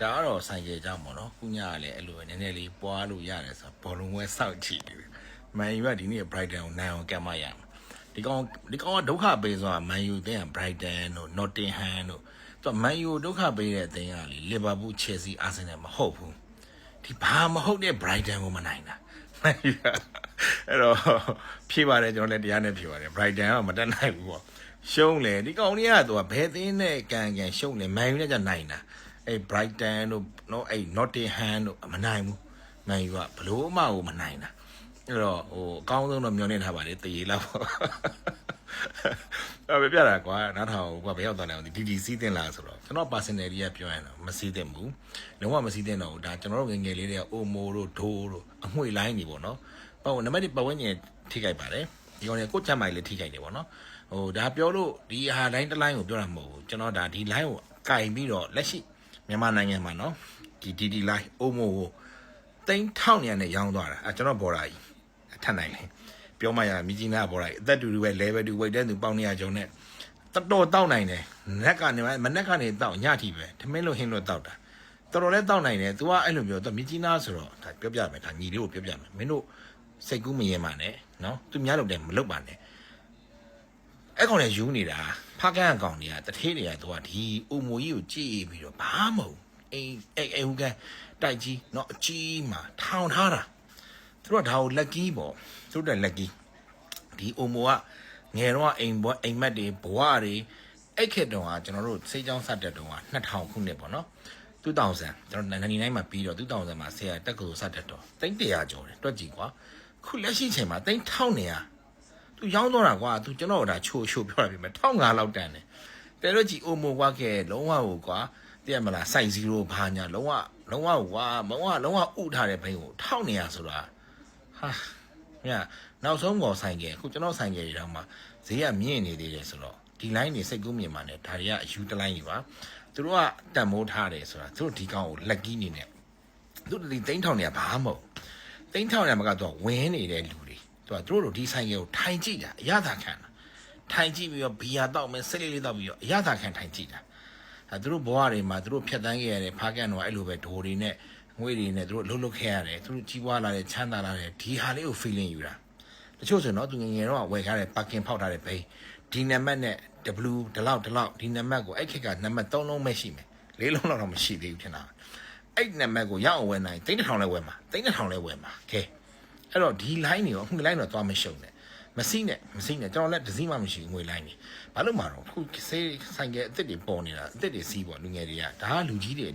ဒါကတော့ဆိုင်ကယ်ကြောင့်ပေါ့နော်ခုညကလည်းအဲ့လိုပဲနည်းနည်းလေးပွားလို့ရတယ်ဆိုတော့ဘောလုံးဝဲစောက်ကြည့်တယ်မန်ယူကဒီနေ့ Brighton ကိုနိုင်အောင်ကမ်းမရမှာဒီကောင်ဒီကောင်ကဒုက္ခပေးဆိုတာမန်ယူတဲ့ Brighton တို့ Nottingham တို့သူကမန်ယူဒုက္ခပေးတဲ့အသင်းကလေ Liverpool Chelsea Arsenal မဟုတ်ဘူးဒီဘာမဟုတ်တဲ့ Brighton ကိုမနိုင်တာမန်ယူကအဲ့တော့ဖြေပါတယ်ကျွန်တော်လည်းတရားနဲ့ဖြေပါတယ် Brighton ကမတက်နိုင်ဘူးပေါ့ရှုံးလေဒီကောင်ကြီးကသူကဘယ်သင်းနဲ့ကန်ကန်ရှုံးလေမန်ယူနဲ့ကြနိုင်တာ အဲ့ Brighton တို့နော်အဲ့ Nottingham တို့မနိုင်ဘူးမန်ယူကဘလို့မှကိုမနိုင်တာအဲ့တော့ဟိုအကောင်းဆုံးတော့မျှော်နေထားပါလေတရေလောက်ပေါ့အဲ့ပဲပြတာကွာနောက်ထောင်ကွာဘယ်ရောက်သွားလဲဒီ DD စီးတင်လာဆိုတော့ကျွန်တော် personality ကပြောရင်တော့မစီးတင်ဘူးလုံးဝမစီးတင်တော့ဘူးဒါကျွန်တော်တို့ငယ်ငယ်လေးတွေကအိုမိုတို့ဒိုးတို့အငွေလိုင်းနေပေါ့နော်ပေါ့နံပါတ်1ပတ်ဝန်းကျင်ထိခိုက်ပါတယ်ဒီကောင်တွေကကိုယ့်ချက်မိုင်လေးထိခိုက်နေပေါ့နော်ဟိုဒါပြောလို့ဒီဟာလိုင်းတစ်လိုင်းကိုပြောတာမဟုတ်ဘူးကျွန်တော်ဒါဒီ line ကိုကင်ပြီးတော့လက်ရှိ မြန်မာနိုင်ငံမှာနော်ဒီ DD line အိုမိုကိုတိန်းထောက်နေရနဲ့ရောင်းသွားတာအဲကျွန်တော်ဘော်ရာကြီးထပ်နိုင်လေပြောမှရမြကြီးနာဘော်ရာကြီးအသက်တူတူပဲ level 2 weight တဲ့သူပေါင်းနေရကြုံနဲ့တတော်တောက်နိုင်တယ်နက်ကနေမနက်ကနေတောက်ညထီပဲထမင်းလို့ဟင်းလို့တောက်တာတော်တော်လေးတောက်နိုင်တယ် तू ကအဲ့လိုမျိုး तू မြကြီးနာဆိုတော့ဒါပြောပြမယ်ဒါညီလေးကိုပြောပြမယ်မင်းတို့စိတ်ကူးမရင်ပါနဲ့နော် तू များလို့တယ်မလုပ်ပါနဲ့ အဲ့ကောင်လည်းယူနေတာ ဖကန်းအကောင်တွေကတထေးတွေကသူကဒီအုံမူကြီးကိုကြည့်ပြီးတော့ဘာမဟုတ်အိမ်အိမ်အိမ်ဟူကန်တိုက်ကြီးเนาะအကြီးမှာထောင်ထားတာသူတို့ကဒါကိုလက်ကီးပေါ့သူတို့ကလက်ကီးဒီအုံမူကငယ်တော့အိမ်ဘွားအိမ်မက်တွေဘဝတွေအဲ့ခေတ်တုန်းကကျွန်တော်တို့စိတ်ကြောင်းဆက်တဲ့တုန်းက2000ခုနှစ်ပေါ့နော်2000ကျွန်တော်99မှာပြီးတော့2000မှာဆရာတက္ကသိုလ်ဆက်တဲ့တော့တိတ်100ကျော်တယ်တွက်ကြည့်ကွာခုလက်ရှိချိန်မှာတိတ်1900 သူရောင်းတော့တာကွာသူကျွန်တော်ဒါချိုးချိုးပြောတာပြမယ်1500လောက်တန်တယ်တဲတော့ကြည်အိုမိုကွာကဲလုံးဝဟိုကွာတည့်ရမလားစိုက်0ဘာညာလုံးဝလုံးဝကွာမဝလုံးဝဥထားတဲ့ဘိန်းကို1900ဆိုတာဟာမြတ်နောက်ဆုံးပေါ်ဆိုင်ကအခုကျွန်တော်ဆိုင်ကတွေတောင်မှဈေးကမြင့်နေသေးတယ်ဆိုတော့ဒီ line တွေစိတ်ကူးမြင်ပါနဲ့ဒါတွေကအယူတလိုင်းကြီးပါသူတို့ကတန်မိုးထားတယ်ဆိုတာသူတို့ဒီကောင်ကိုလက်ကီးနေနဲ့သူတို့ဒီသိန်းထောင်တွေကဘာမှမဟုတ်သိန်းထောင်တွေကမကတော့ဝင်းနေတဲ့လူတွေ သူကသူတို့တို့ဒီဆိုင်ကကိုထိုင်ကြည့်တာအရသာခံတာထိုင်ကြည့်ပြီးတော့ဘီယာတောက်မယ်စိတ်လေးလေးတောက်ပြီးတော့အရသာခံထိုင်ကြည့်တာအဲသူတို့ဘဝတွေမှာသူတို့ဖြတ်တန်းခဲ့ရတဲ့ဖားကန်တော့အဲ့လိုပဲဒိုတွေနဲ့ငွေတွေနဲ့သူတို့လှုပ်လှုပ်ခဲ့ရတယ်သူတို့ကြီးပွားလာတဲ့ချမ်းသာလာတဲ့ဒီဟာလေးကို feeling ယူတာတချို့ဆိုရင်တော့သူငယ်ငယ်တော့ဝယ်ထားတဲ့ parking ဖောက်ထားတဲ့ဘိန်းဒီနံပါတ်နဲ့ W ဒီလောက်ဒီလောက်ဒီနံပါတ်ကိုအဲ့ခက်ကနံပါတ်3လုံးပဲရှိမယ်၄လုံးလောက်တော့မရှိသေးဘူးထင်တာအဲ့နံပါတ်ကိုရအောင်ဝယ်နိုင်တိတ်တစ်ထောင်လဲဝယ်မှာတိတ်တစ်ထောင်လဲဝယ်မှာကဲ အဲ့တော့ဒီ line တွေရောငွေ line တော့သွားမရှုံနဲ့မစိနဲ့မစိနဲ့ကျွန်တော်လည်းတစ်စီးမှမရှိဘူးငွေ line တွေဘာလို့မှာတော့ခုစေးဆိုင်ကအစ်စ်တွေပေါ်နေတာအစ်စ်တွေစီးပေါ်လူငယ်တွေကဒါကလူကြီးတွေ